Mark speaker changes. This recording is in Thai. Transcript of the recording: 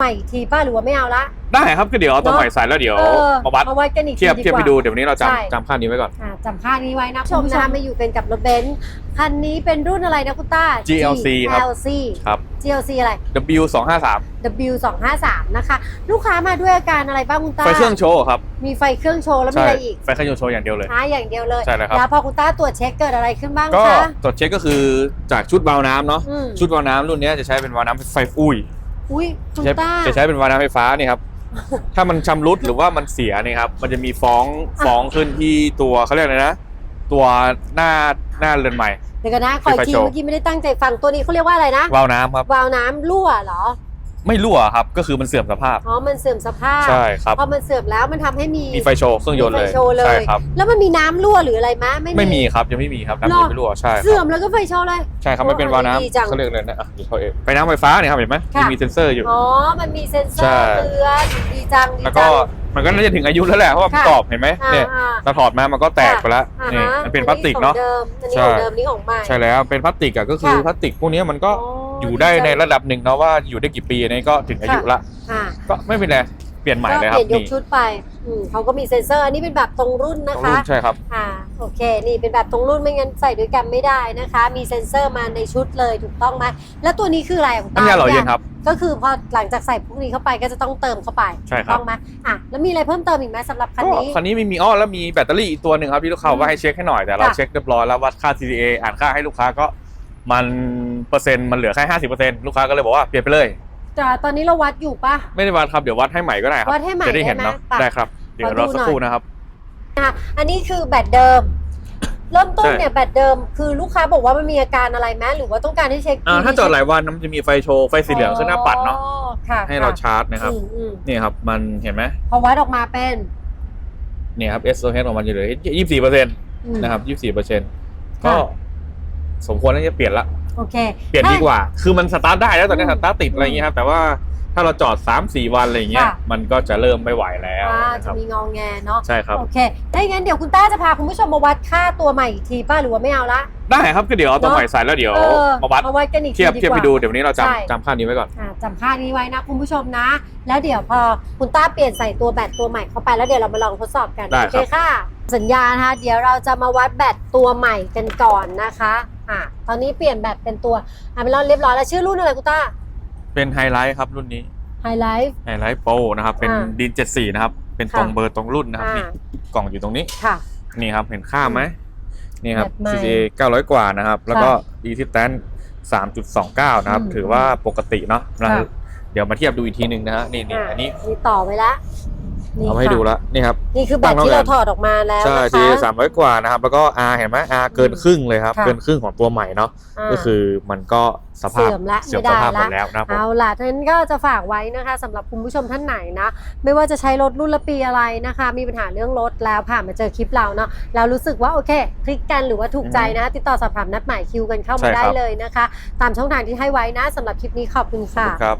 Speaker 1: ใหม่อีกทีป้าหรือว่าไม่เอาละ
Speaker 2: ได้ครับก็เดี๋ยวเอาตัว
Speaker 1: เนอะ
Speaker 2: ใหม่ใส่แล้วเดี๋ยว
Speaker 1: เออ
Speaker 2: มาวัด
Speaker 1: มาวัดกันอีกที
Speaker 2: เทียบ
Speaker 1: ดี
Speaker 2: เทียบ
Speaker 1: ก
Speaker 2: ไป
Speaker 1: ว่า
Speaker 2: ดูเดี๋ยววันนี้เรา
Speaker 1: ใช่
Speaker 2: จำจำค่านี้ไว้ก่อน
Speaker 1: อ่าจำค่านี้ไว้นะคุณผู้ชมนะคะมาอยู่เป็นกับรถเบนซ์คันนี้เป็นรุ่นอะไรนะคุณต้า
Speaker 2: GLC ครับ
Speaker 1: GLC
Speaker 2: ครับ
Speaker 1: GLC อะไร
Speaker 2: W 2 5 3
Speaker 1: W 2 5 3นะคะ ลูกค้ามาด้วยอาการอะไรบ้างคุณต้า
Speaker 2: ไฟเครื่องโชว์ครับ
Speaker 1: มีไฟเครื่องโชว์แล้วมี
Speaker 2: ใช่
Speaker 1: อะไรอีก
Speaker 2: ไฟเครื่องโชว์อย่างเดียวเลย
Speaker 1: หาอย่างเดียวเลย
Speaker 2: ใช่แล้วครับ
Speaker 1: แล้วพอคุณต้าตรวจเช็คเกิดอะไรขึ้นบ้าง
Speaker 2: ก็
Speaker 1: คะ
Speaker 2: ตรวจเช็คก็คือจากชุดวาล์วน้ำเนาะ
Speaker 1: อืม
Speaker 2: ชุดวาล์วน้ำรุ่นเนี้ยจะใช้เป็นวาล์วน้ำไฟอุ้ย
Speaker 1: อุ้ยคุณ
Speaker 2: ใช้
Speaker 1: ต้า
Speaker 2: จะใช้เป็นวาล์วน้ำไฟฟ้านี่ครับ ถ้ามันชำรุดหรือว่ามันเสียนี่ครับ มันจะมีฟ้องฟ้องขึ้นที่ตัวเขาเรียกอะไรนะ ตัวหน้าหน้าเรือนใหม่
Speaker 1: เดี๋ยวกันนะขออีกที
Speaker 2: ไฟโชว์
Speaker 1: เมื่อกี้ไม่ได้ตั้งใจฟังตัวนี้เขาเรียกว่าอะไรนะ
Speaker 2: วาล์วน้ำครับ
Speaker 1: วาล์วน้ำรั่วเหรอ
Speaker 2: ไม่รั่วครับก็คือมันเสื่อมสภาพ
Speaker 1: อ๋อ มันเสื่อมสภาพ
Speaker 2: ใช่ครับ
Speaker 1: พอมันเสื่อมแล้วมันทำให้มี
Speaker 2: มีไฟโชว์เครื่องยนต์เลย
Speaker 1: มีไฟโชว์เลย
Speaker 2: ใช่ครับ
Speaker 1: แล้วมันมีน้ำรั่วหรืออะไรมะไม่
Speaker 2: ไม่มีครับยังไม่มีครับน้ำ
Speaker 1: หรอ
Speaker 2: ยังไม่รั่วใช่ค
Speaker 1: เสื่อ
Speaker 2: รับ
Speaker 1: มแล้วก็ไฟโชว์เลย
Speaker 2: ใช่ครับ
Speaker 1: โอ้
Speaker 2: มันเป็นวาล์ว
Speaker 1: ดีจัง
Speaker 2: น้ำเขาเรียกอะไรนะอะนี่เขาเองไฟน้ำไฟฟ้าเนี่ยครับเห็นไหม
Speaker 1: ค่ะ
Speaker 2: มีเซ็นเซอร์อยู่
Speaker 1: อ๋อ มันมีเซ็นเซอ
Speaker 2: ใช่
Speaker 1: ร์เตือนดีจังดี
Speaker 2: แล้ว
Speaker 1: จั
Speaker 2: ก็
Speaker 1: ง
Speaker 2: มันก็น่าจะถึงอายุแล้วแหละเพราะว่ามัน
Speaker 1: ค่ะ
Speaker 2: กรอบเห็นไหม
Speaker 1: อ่า
Speaker 2: เนี่ย
Speaker 1: อ่า
Speaker 2: เราถอดมามันก็แตกไปแล้ว
Speaker 1: อ่า
Speaker 2: นี่
Speaker 1: ฮะ
Speaker 2: มันเป็นพลาสติกเนาะ
Speaker 1: อันนี้ของเดิมอันนี้ของเดิมนี่ของใหม่
Speaker 2: ใช่แล้วเป็นพลาสติกอะก็คือ
Speaker 1: ค่ะ
Speaker 2: พลาสติกพวกนี้มันก็
Speaker 1: อ๋อ
Speaker 2: อยู่ได้
Speaker 1: ดีจัง
Speaker 2: ในระดับหนึ่งเนาะว่าอยู่ได้กี่ปีอันนี้ก็ถึงอายุละ
Speaker 1: ค่ะ
Speaker 2: ก็ไม่เป็นไรเปลี่ยนใหม่
Speaker 1: ก็
Speaker 2: เลยค
Speaker 1: เป
Speaker 2: รับ
Speaker 1: ลี่ยนยก
Speaker 2: นี่
Speaker 1: ชุดไปอืมเขาก็มีเซ็นเซอร์อันนี้เป็นแบบตรงรุ่น
Speaker 2: ต
Speaker 1: นะ
Speaker 2: รงรุ่
Speaker 1: คะ
Speaker 2: นใช่ครับ
Speaker 1: อ่าโอเค นี่เป็นแบบตรงรุ่นไม่งั้นใส่ด้วยกันไม่ได้นะคะ มีเซ็นเซอร์มาในชุดเลยถูกต้องไหมแล้วตัวนี้คืออะไรของตา
Speaker 2: น้ำยาหล่อเย็นครับ
Speaker 1: ก็คือพอหลังจากใส่พวกนี้เข้าไปก็จะต้องเติมเข้าไป
Speaker 2: ใช่ครับ
Speaker 1: ต้องไหมอะแล้วมีอะไรเพิ่มเติมอีกไหมสำหรับคัน
Speaker 2: ก็
Speaker 1: นี้
Speaker 2: คันนี้ไม่มีอ้อแล้วมีแบตเตอรี่อีกตัวหนึ่งครับที่ลูกค้า
Speaker 1: อืม
Speaker 2: ว่าให้เช็คให้หน่อยแต่เรา
Speaker 1: ค่ะ
Speaker 2: เช็คเรียบร้อยแล้ววัดค่า CCA อ่านค่าให้ลูกค้าก็ มันเปอร์เซ็นต์มันเหลือแค่ห้าสิบเปอร์เซ็นต์ลูกค้าก็เลยบอกว่าเปลี่ยนไปเลย
Speaker 1: แต่ตอนนี้เราวัดอยู่ปะ
Speaker 2: ไม่ได้วัดครับเดี๋ยววัดให้ใหม่ก็ได้ครับ
Speaker 1: วัดให้ใหม่
Speaker 2: จะได้เห็น
Speaker 1: ได้ไหม
Speaker 2: เนาะ
Speaker 1: ไป
Speaker 2: ได้ครับ เดี๋ยว
Speaker 1: ขอดู
Speaker 2: รอสัก
Speaker 1: หน่อย
Speaker 2: ครู่นะครับ
Speaker 1: นะคะอันนี้คือแบตเดิม เริ่มต้น
Speaker 2: ใช่
Speaker 1: เนี่ยแบตเดิม คือลูกค้าบอกว่ามันมีอาการอะไรไหมหรือว่าต้องการให้เช็ค
Speaker 2: อ่าถ้าจอดหลายวันมันจะมีไฟโชว์ไฟสีเหลืองขึ้นหน้าปัดเนาะ
Speaker 1: อ๋อค่ะ
Speaker 2: ให้เรา
Speaker 1: ค่ะ
Speaker 2: ชาร์จนะครับ
Speaker 1: อืมอืม
Speaker 2: นี่ครับมันเห็นไหม
Speaker 1: พอวัดออกมาเป็น
Speaker 2: เนี่ยครับ SOH ของมันอยู่เลยยี่สิบสี่เปอร์เซ็นต์
Speaker 1: อืม
Speaker 2: นะครับยี่สิบสี่เปอร์เซ็นต์
Speaker 1: ค่ะ
Speaker 2: ก็ สมควรที่จะเปลี่ยนละ
Speaker 1: โอเค
Speaker 2: เปลี่ยนดีกว่า คือมันสตาร์ทได้แล้วตอนนี้
Speaker 1: อืม
Speaker 2: สตาร์ทติดอะไรอย่างเงี้ยครับ แต่ว่าถ้าเราจอด 3 4ถ้าอะไรอย่างเงี้ย
Speaker 1: ค่ะ
Speaker 2: มันก็จะเริ่มไม่ไหวแล้ว
Speaker 1: อ่า
Speaker 2: นะค
Speaker 1: จะ
Speaker 2: รับ
Speaker 1: มีงองแงเนาะ
Speaker 2: ใช่ครับ
Speaker 1: โอเคถ้าอย่างนั้นเดี๋ยวคุณต้าจะพาคุณผู้ชมมาวัดค่าตัวใหม่อีกทีป้าหรือว่าไม่เอาละ
Speaker 2: ได้ครับก็เดี๋ยวเอาตัว
Speaker 1: เนอะ
Speaker 2: ใหม่ใส่แล้วเดี๋ยว
Speaker 1: เออ
Speaker 2: มาวัด
Speaker 1: มาวัดกันอีกที
Speaker 2: เทียบ
Speaker 1: ดี
Speaker 2: เทียบ
Speaker 1: ก
Speaker 2: ไป
Speaker 1: ว่า
Speaker 2: ดู เดี๋ยววันนี้เรา
Speaker 1: ใช่
Speaker 2: จำจำค่านี้ไว้ก่อน
Speaker 1: อ่าจำค่านี้ไว้นะคุณผู้ชมนะ แล้วเดี๋ยวพอคุณต้าเปลี่ยนใส่ตัวแบตตัวใหม่เข้าไปแล้วเดี๋ยวเรามาลองทดสอบกัน
Speaker 2: ได้
Speaker 1: โอ
Speaker 2: ค
Speaker 1: เครับค่ะ สัญญานะคะเดี๋ยวเราจะมาวัดแบตตัวใหม่กันก่อนนะคะ อ่าตอนนี้เปลี่ยนแบตเป็นตัวอ่าเป็นเราเรียบร้อยแล้วชื่อรุ่นอะไรคุณต้า
Speaker 2: เป็นไฮไลท์ครับรุ่นนี้
Speaker 1: ไฮไลท์
Speaker 2: ไฮไลท์โปรนะครับ เป็น
Speaker 1: อ่า
Speaker 2: ดิน74นะครับ เป็นตรง
Speaker 1: ค่ะ
Speaker 2: เบอร์ตรงรุ่นนะครับ
Speaker 1: อ่า
Speaker 2: นี่กล่องอยู่ตรงนี้
Speaker 1: ค่ะ
Speaker 2: นี่ครับเห็นค่าไหมนี่ครับ
Speaker 1: แบบใหม่
Speaker 2: CCA 900 กว่านะครับ แล้วก็ e t i t a n 3.29 นะครับ
Speaker 1: อืม
Speaker 2: ถือว่าปกติเนาะนะ
Speaker 1: ค่ะ
Speaker 2: เดี๋ยวมาเทียบดูอีกทีหนึ่งนะฮะนี่นี่
Speaker 1: อ่า
Speaker 2: อันนี้
Speaker 1: มีต่อไว้ละ นี่
Speaker 2: เอามาให้
Speaker 1: ค่ะ
Speaker 2: ดูแล้วนี่ครับ
Speaker 1: นี่คือแบต
Speaker 2: ตั้ง
Speaker 1: ที่
Speaker 2: เท่า
Speaker 1: เรา
Speaker 2: กัน
Speaker 1: ถอดออกมาแล้ว
Speaker 2: ใช่
Speaker 1: นะคะ
Speaker 2: ทีสามร้อยกว่านะครับ แล้วก็ R เห็นไหม R เกินครึ่งเลยครับ
Speaker 1: ค่ะ
Speaker 2: เกินครึ่งของตัวใหม่เนาะาก็คือมันก็สภาพ
Speaker 1: เสื่อมละ
Speaker 2: เสื่อม
Speaker 1: ไม่
Speaker 2: ส
Speaker 1: ได้
Speaker 2: ภาพหม
Speaker 1: ละ
Speaker 2: ดแล้วนะครับผม
Speaker 1: เอาล่ะท่านั้นก็จะฝากไว้นะคะสำหรับคุณผู้ชมท่านไหนนะ ไม่ว่าจะใช้รถรุ่นละปีอะไรนะคะ มีปัญหาเรื่องรถแล้วผ่านมาเจอคลิปเราเนาะแล้วรู้สึกว่าโอเค คลิกกันหรือว่าถูกใจนะ ติดต่อสอบถามนัดหมายคิวกันเข้า
Speaker 2: ใช่
Speaker 1: มา
Speaker 2: ครับ
Speaker 1: ได้เลยนะคะ ตามช่องทางที่ให้ไว้นะสำหรับคลิปนี้ขอบคุณค่ะ
Speaker 2: ครับ